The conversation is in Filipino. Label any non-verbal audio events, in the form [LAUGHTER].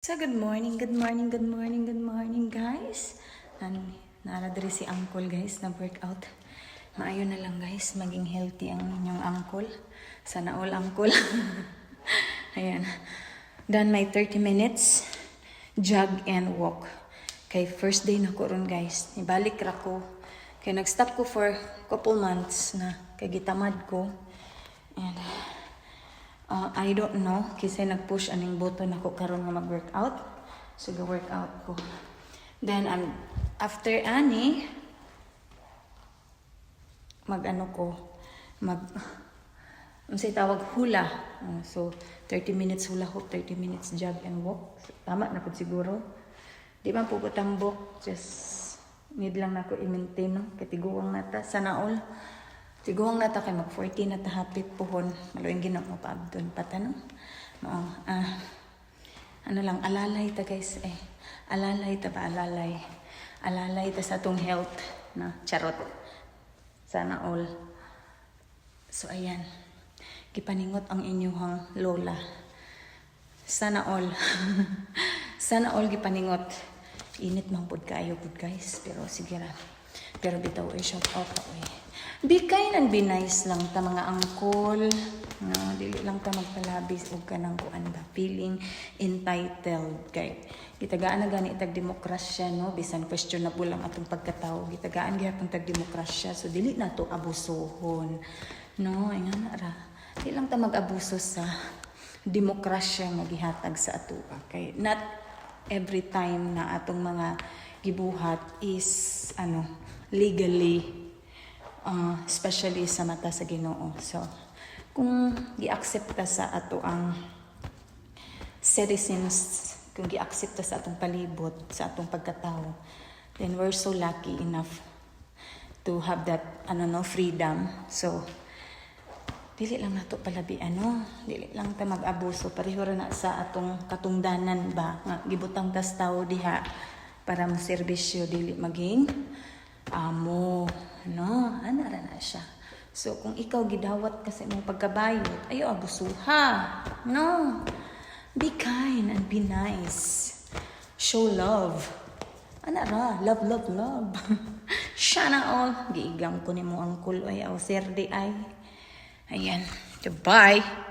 So, good morning, good morning, good morning, good morning, guys. Nan, naradiri si uncle, guys, nag-workout. Maayo na lang, guys, maging healthy ang inyong uncle. Sana all uncle. [LAUGHS] Ayan. Done my 30 minutes, jog and walk. Kay first day na ko ron, guys. Ibalik ra ko. Kay nag-stop ko for couple months na. Kay gitamad ko. I don't know kasi nag-push aning button ako karon nga mag-workout. So ga-workout ko. Then um, after ani mag-ano ko mag [LAUGHS] ano say tawag hula. Uh, so 30 minutes hula hoop, 30 minutes jog and walk. So, tama na pud siguro. Di man pugod tambok, just need lang nako i-maintain no katiguang nata sana all. Tiguang nata kay mag 40 na ta hapit puhon. Maluing ginoo pa abdon patano. Mao ah ano lang alalay ta guys eh. Alalay ta ba alalay. Alalay ta sa atong health na charot. Sana all. So ayan. Gipaningot ang inyong lola. Sana all. [LAUGHS] Sana all gipaningot. Init man pud kaayo pud guys, pero sige ra. Pero bitaw ay shout out ako eh. Be kind and be nice lang ta mga angkol. No, dili lang ta magpalabis og kanang kuan ba feeling entitled kay. Gitagaan na gani itag demokrasya no? Bisan questionable ang atong pagkatao gitagaan gyapon tag demokrasya. So dili na to abusohon. No ingon na ra. Di lang ta mag-abuso sa demokrasya nga gihatag sa atoa kay not every time na atong mga gibuhat is ano legally uh, especially sa mata sa Ginoo. So kung gi-accept ta sa ato ang citizens kung gi-accept ta sa atong palibot sa atong pagkatao then we're so lucky enough to have that ano no freedom. So dili lang nato palabi ano dili lang ta mag-abuso. Pareho ra na sa atong katungdanan ba? Nga gibutang tas tao diha para maserbisyo dili maging amo no? Ana ra na siya. So kung ikaw gidawat kasi mong pagkabayot ayo abusuha no? Be kind and be nice. Show love. Ana ra love love love. [LAUGHS] Sana all. Giigam ko nimo ang kuloy aw serde ay. Ayan. Goodbye.